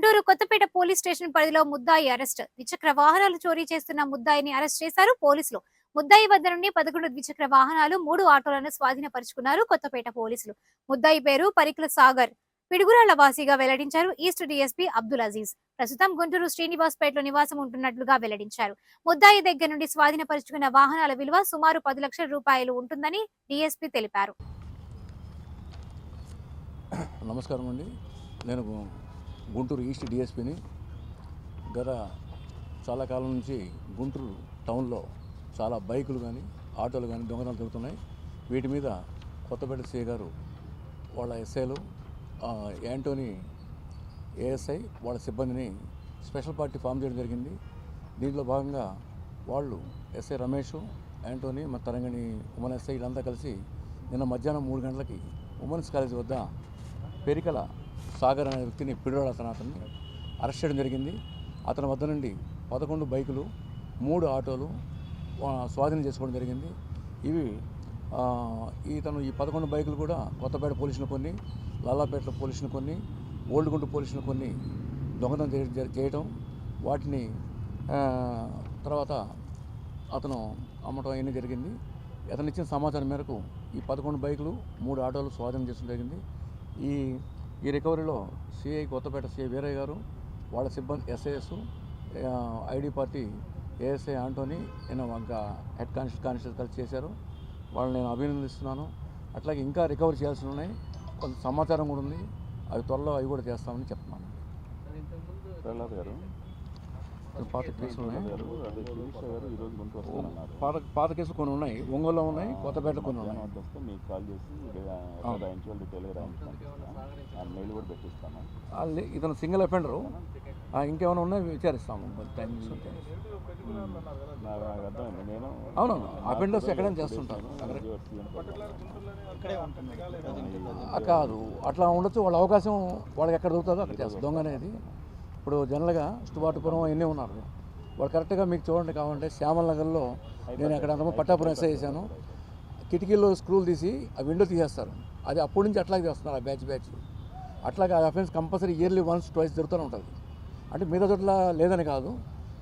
Guntur Kothapeta police station పరిధిలో ముద్దాయి arrest. ద్విచక్ర వాహనాలు చోరీ చేస్తున్న ముద్దాయిని అరెస్ట్ చేశారు పోలీసులు. ముద్దాయి వద్ద నుండి పదకొండు ద్విచక్ర వాహనాలు మూడు ఆటోలను స్వాధీనపరుచుకున్నారు కొత్తపేట పోలీసులు. ముద్దాయి పేరు పరికుల సాగర్. పిడుగురాళ్ళ వాసిగా వెల్లడించారు ఈస్ట్ డీఎస్పీ అబ్దుల్ అజీజ్. ప్రస్తుతం గుంటూరు శ్రీనివాస్పేటలో నివాసం ఉంటున్నట్లుగా వెల్లడించారు. ముద్దాయి దగ్గర నుండి స్వాధీనపరుచుకున్న వాహనాల విలువ సుమారు పది లక్షల రూపాయలు ఉంటుందని డీఎస్పీ తెలిపారు. నమస్కారం అండి నేను గుంటూరు ఈస్ట్ డిఎస్పిని గత చాలా కాలం నుంచి గుంటూరు టౌన్లో చాలా బైకులు కానీ ఆటోలు కానీ దొంగతనాలు జరుగుతున్నాయి. వీటి మీద కొత్తపేట సిఐ గారు వాళ్ళ ఎస్ఐలు యాంటోనీ ఏఎస్ఐ వాళ్ళ సిబ్బందిని స్పెషల్ పార్టీ ఫామ్ చేయడం జరిగింది. దీంట్లో భాగంగా వాళ్ళు ఎస్ఐ రమేష్ యాంటోనీ మా తరంగణి ఉమెన్ ఎస్ఐ వీళ్ళంతా కలిసి నిన్న మధ్యాహ్నం మూడు గంటలకి ఉమెన్స్ కాలేజ్ వద్ద పెరికల సాగర్ అనే వ్యక్తిని పిడురాడు అతను అతన్ని అరెస్ట్ చేయడం జరిగింది. అతని వద్ద నుండి పదకొండు బైకులు మూడు ఆటోలు స్వాధీనం చేసుకోవడం జరిగింది. ఇవి ఇతను ఈ పదకొండు బైకులు కూడా కొత్తపేట పోలీసులు కొన్ని లాలాపేట పోలీసులు కొన్ని ఓల్డ్ పోలీసులు కొన్ని దొంగతనం చేయటం వాటిని తర్వాత అతను అమ్మటం అయినా జరిగింది. అతను ఇచ్చిన సమాచారం మేరకు ఈ పదకొండు బైకులు మూడు ఆటోలు స్వాధీనం చేసుకోవడం జరిగింది. ఈ ఈ రికవరీలో సిఐ కొత్తపేట సిఐ వీరయ్య గారు వాళ్ళ సిబ్బంది SIS ID party ASI Antony నేను ఇంకా హెడ్ కానిస్టేబుల్ కానిస్టేబుల్ కలిసి చేశారు. వాళ్ళని నేను అభినందిస్తున్నాను. అట్లాగే ఇంకా రికవరీ చేయాల్సి ఉన్నాయి. కొంత సమాచారం కూడా ఉంది. అవి త్వరలో అవి కూడా చేస్తామని చెప్తున్నాను. ప్రహ్లాద్ గారు పాత కేసులు ఉన్నాయి. పాత పాత కేసులు కొన్ని ఉన్నాయి. ఒంగోలులో ఉన్నాయి కొత్తపేట కొన్ని ఉన్నాయి. మీకు కాల్ చేసి ఇతను సింగిల్ అఫెండరు ఇంకేమైనా ఉన్నాయి విచారిస్తాము. టైం నేను అవునవును. అఫెండర్స్ ఎక్కడైనా చేస్తుంటారు. ఆ, కాదు. అట్లా ఉండొచ్చు. వాళ్ళ అవకాశం వాళ్ళకి ఎక్కడ దొరుకుతుందో అక్కడ చేస్తారు. దొంగ అనేది. ఇప్పుడు జనరల్గా స్టుబాటుపురం అవన్నీ ఉన్నారు? వాడు కరెక్ట్గా మీకు చూడండి కావాలంటే శ్యామల నగర్లో నేను అక్కడ అంతమంది పట్టాపురం ఎస్ఐ చేశాను. కిటికీల్లో స్క్రూలు తీసి ఆ విండో తీసేస్తారు. అది అప్పటి నుంచి అట్లాగే చేస్తున్నారు ఆ బ్యాచ్ బ్యాచ్. అట్లాగే ఆ offence compulsory yearly once twice జరుగుతూనే ఉంటుంది. అంటే మిగతా చోట్ల లేదని కాదు.